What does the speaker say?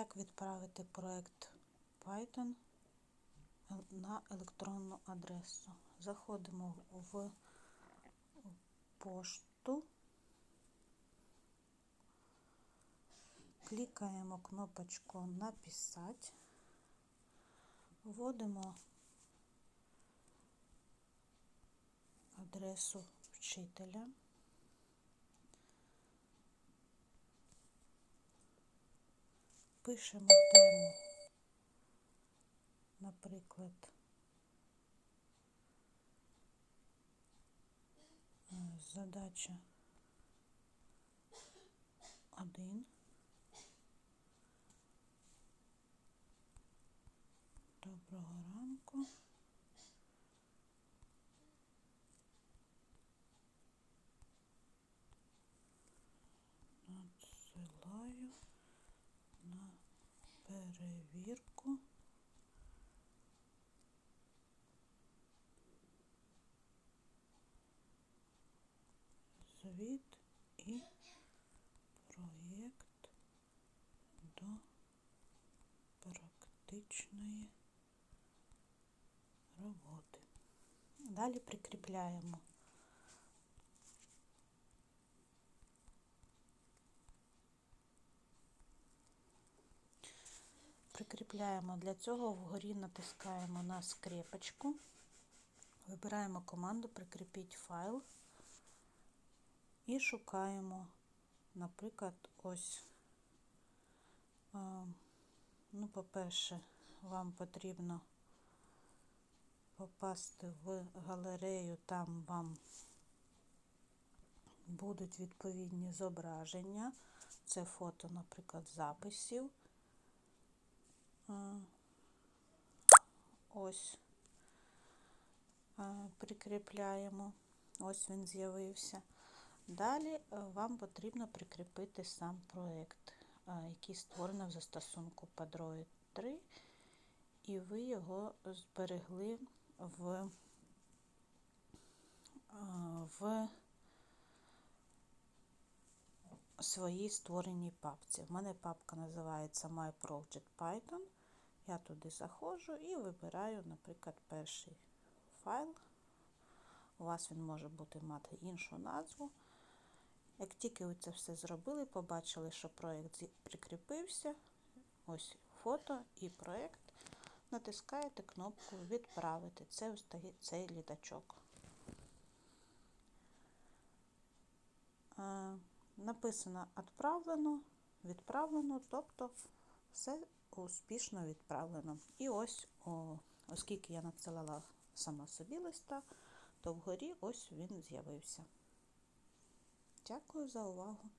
Як відправити проект Python на електронну адресу? Заходимо в пошту, клікаємо кнопочку Написати, вводимо адресу вчителя. Пишемо тему, наприклад, е, задача 1. Доброго ранку. Надсилаю на перевірку. Звіт і проєкт до практичної роботи. Далі прикріпляємо Прикріпляємо для цього вгорі натискаємо на скрепочку, вибираємо команду Прикріпіть файл і шукаємо, наприклад, ось, ну, по-перше, вам потрібно попасти в галерею, там вам будуть відповідні зображення. Це фото, наприклад, записів. Ось прикріпляємо, ось він з'явився. Далі е, вам потрібно прикріпити сам проєкт, який створений в застосунку Padroid 3, і ви його зберегли в, в своїй створеній папці. В мене папка називається My Project Python. Я туди заходжу і вибираю, наприклад, перший файл. У вас він може бути мати іншу назву. Як тільки ви це все зробили, побачили, що проєкт прикріпився, ось фото і проєкт, натискаєте кнопку Відправити. Це встає цей літачок. Написано відправлено, відправлено, тобто все успішно відправлено. І ось, о, оскільки я надсилала сама собі листа, то вгорі ось він з'явився. Дякую за увагу!